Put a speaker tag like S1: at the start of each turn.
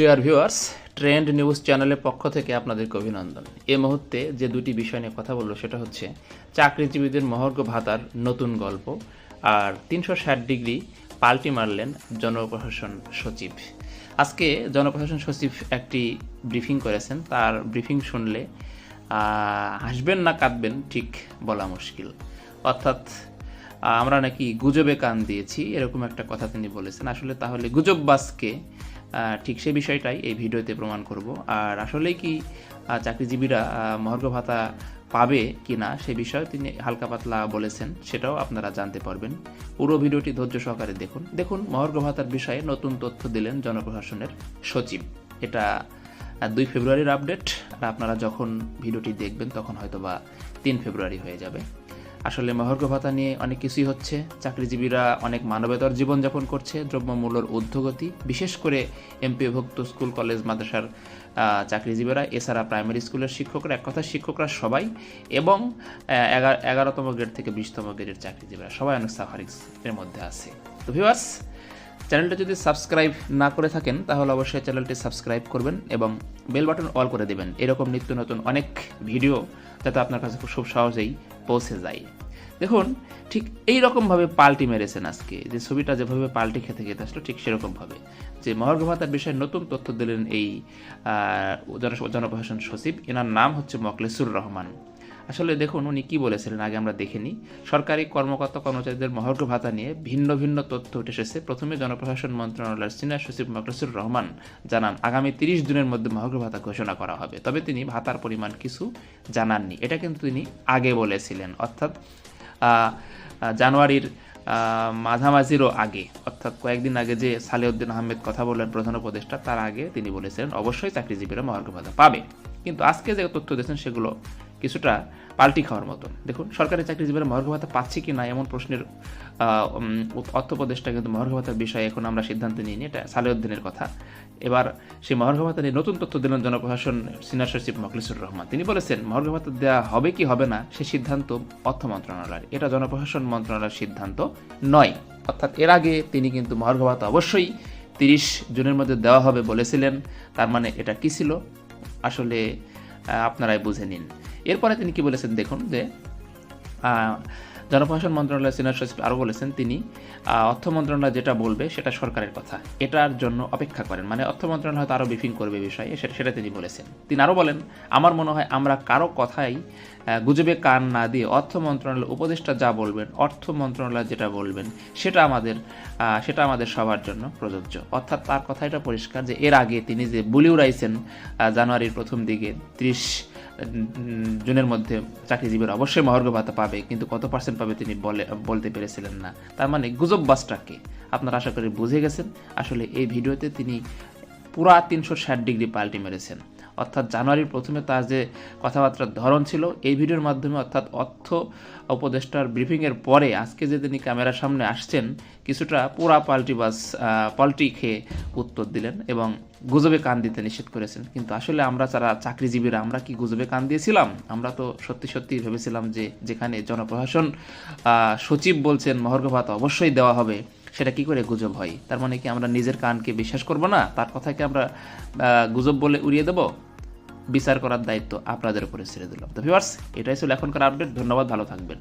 S1: Dear viewers trend news চ্যানেলের পক্ষ থেকে আপনাদেরকে অভিনন্দন। এ মুহূর্তে যে দুটি বিষয় নিয়ে কথা বলব সেটা হচ্ছে চাকরিজীবীদের মহর্ঘ ভাতার নতুন গল্প আর তিনশো ষাট ডিগ্রি পাল্টি মারলেন জনপ্রশাসন সচিব। আজকে জনপ্রশাসন সচিব একটি ব্রিফিং করেছেন। তার ব্রিফিং শুনলে হাসবেন না কাঁদবেন ঠিক বলা মুশকিল। অর্থাৎ আমরা নাকি গুজবে কান দিয়েছি এরকম একটা কথা তিনি বলেছেন। আসলে তাহলে গুজববাজকে আহ, ঠিক সেই বিষয়টাই এই ভিডিওতে প্রমাণ করব। আর আসলেই কি চাকরিজীবীরা আহ, মহার্ঘ ভাতা পাবে কি না সে বিষয়ে তিনি হালকা পাতলা বলেছেন সেটাও আপনারা জানতে পারবেন। পুরো ভিডিওটি ধৈর্য সহকারে দেখুন। দেখুন মহার্ঘ ভাতার বিষয়ে নতুন তথ্য দিলেন জনপ্রশাসনের সচিব। এটা দুই ফেব্রুয়ারির আপডেট। আর আপনারা যখন ভিডিওটি দেখবেন তখন হয়তো বা তিন ফেব্রুয়ারি হয়ে যাবে। আসলে মহর্ঘ ভাতা নিয়ে অনেক কিছুই হচ্ছে। চাকরিজীবীরা অনেক মানবেতর জীবনযাপন করছে, দ্রব্যমূল্যর ঊর্ধ্বগতি। বিশেষ করে এমপিভুক্ত স্কুল, কলেজ, মাদ্রাসার চাকরিজীবীরা, এছাড়া প্রাইমারি স্কুলের শিক্ষকরা, এক কথা শিক্ষকরা সবাই এবং এগারোতম গ্রেড থেকে বিশতম গ্রেডের চাকরিজীবীরা সবাই অনেক সাফারিংস এর মধ্যে আছে। তো ভিউয়ার্স চ্যানেলটা যদি সাবস্ক্রাইব না করে থাকেন, তাহলে অবশ্যই চ্যানেলটি সাবস্ক্রাইব করবেন এবং বেল বাটন অল করে দেবেন। এরকম নিত্য নতুন অনেক ভিডিও যাতে আপনার কাছে খুব সহজেই পৌঁছে যায় দেখুন, ঠিক এই রকমভাবে পাল্টি মেরেছেন আজকে। যে ছবিটা যেভাবে পাল্টি খেতে খেতে আসলো, ঠিক সেরকমভাবে। যে মহর্ঘ ভাতার বিষয়ে নতুন তথ্য দিলেন এই জনপ্রশাসন সচিব। এনার নাম হচ্ছে মকলেসুর রহমান। আসলে দেখুন, উনি কি বলেছিলেন আগে আমরা দেখিনি সরকারি কর্মকর্তা কর্মচারীদের মহর্ঘ ভাতা নিয়ে ভিন্ন ভিন্ন তথ্য উঠে এসেছে। প্রথমে জনপ্রশাসন মন্ত্রণালয়ের সিনিয়র সচিব মকলেসুর রহমান জানান, আগামী তিরিশ দিনের মধ্যে মহর্ঘ ভাতা ঘোষণা করা হবে। তবে তিনি ভাতার পরিমাণ কিছু জানাননি। এটা কিন্তু তিনি আগে বলেছিলেন। অর্থাৎ জানুয়ারির মাঝামাঝিরও আগে, অর্থাৎ কয়েকদিন আগে যে সালেউদ্দিন আহমেদ কথা বললেন প্রধান উপদেষ্টা, তার আগে তিনি বলেছিলেন, অবশ্যই চাকরিজীবীরা মহার্ঘ ভাতা পাবে। কিন্তু আজকে যে তথ্য দিয়েছেন সেগুলো কিছুটা পাল্টি খাওয়ার মতন দেখুন সরকারি চাকরিজীবীরা মহার্ঘ ভাতা পাচ্ছে কি না এমন প্রশ্নের আহ, উম, অর্থ উপদেষ্টা কিন্তু মহার্ঘ ভাতার বিষয়ে এখন আমরা সিদ্ধান্ত নিইনি এটা সালেউদ্দিনের কথা। এবার সেই মহার্ঘ ভাতা নিয়ে নতুন তথ্য দিলেন জনপ্রশাসন সিনিয়র সচিব মখলিসুর রহমান। তিনি বলেছেন মহার্ঘ ভাতা দেওয়া হবে কি হবে না সে সিদ্ধান্ত অর্থ মন্ত্রণালয়ের। এটা জনপ্রশাসন মন্ত্রণালয়ের সিদ্ধান্ত নয়। অর্থাৎ এর আগে তিনি কিন্তু মহার্ঘ ভাতা অবশ্যই তিরিশ জুনের মধ্যে দেওয়া হবে বলেছিলেন তার মানে এটা কি ছিল? আসলে আপনারাই বুঝে নিন। এরপরে তিনি কি বলেছেন দেখুন যে জনপ্রশাসন মন্ত্রণালয়ের সিনিয়র সচিব আরও বলেছেন তিনি অর্থ মন্ত্রণালয় যেটা বলবে সেটা সরকারের কথা। এটার জন্য অপেক্ষা করেন। মানে অর্থ মন্ত্রণালয় হয়তো আরও ব্রিফিং করবে বিষয়ে সেটা সেটা তিনি বলেছেন। তিনি আরও বলেন, আমার মনে হয় আমরা কারও কথাই গুজবে কান না দিয়ে অর্থ মন্ত্রণালয় উপদেষ্টা যা বলবেন, অর্থ মন্ত্রণালয় যেটা বলবেন, সেটা আমাদের সেটা আমাদের সবার জন্য প্রযোজ্য। অর্থাৎ তার কথা এটা পরিষ্কার যে, এর আগে তিনি যে বুলি উড়াইছেন জানুয়ারির প্রথম দিকে ত্রিশ জুনের মধ্যে চাকরিজীবীরা অবশ্যই মহর্ঘ ভাতা পাবে, কিন্তু কত পার্সেন্ট পাবে তিনি বলে, বলতে পেরেছিলেন না। তার মানে গুজব বাসটাকে আপনারা আশা করি বুঝে গেছেন। আসলে এই ভিডিওতে তিনি পুরা তিনশো ষাট ডিগ্রি পাল্টি মেরেছেন। অর্থাৎ জানুয়ারির প্রথমে তার যে কথাবার্তার ধরন ছিল, এই ভিডিওর মাধ্যমে অর্থাৎ অর্থ উপদেষ্টার ব্রিফিংয়ের পরে আজকে যে তিনি ক্যামেরার সামনে আসছেন, কিছুটা পুরা পাল্টি বাস পাল্টি খেয়ে উত্তর দিলেন এবং গুজবে কান দিতে নিষেধ করেছেন। কিন্তু আসলে আমরা যারা চাকরিজীবীরা, আমরা কি গুজবে কান দিয়েছিলাম? আমরা তো সত্যি সত্যি ভেবেছিলাম যে যেখানে জনপ্রশাসন সচিব বলছেন মহর্ঘ ভাতা অবশ্যই দেওয়া হবে, সেটা কি করে গুজব হয়? তার মানে কি আমরা নিজের কানকে বিশ্বাস করব না? তার কথাকে আমরা গুজব বলে উড়িয়ে দেব? বিচার করার দায়িত্ব আপনাদের উপরে ছেড়ে দিলাম। তো ভিউয়ার্স এটাই ছিল এখনকার আপডেট ধন্যবাদ, ভালো থাকবেন।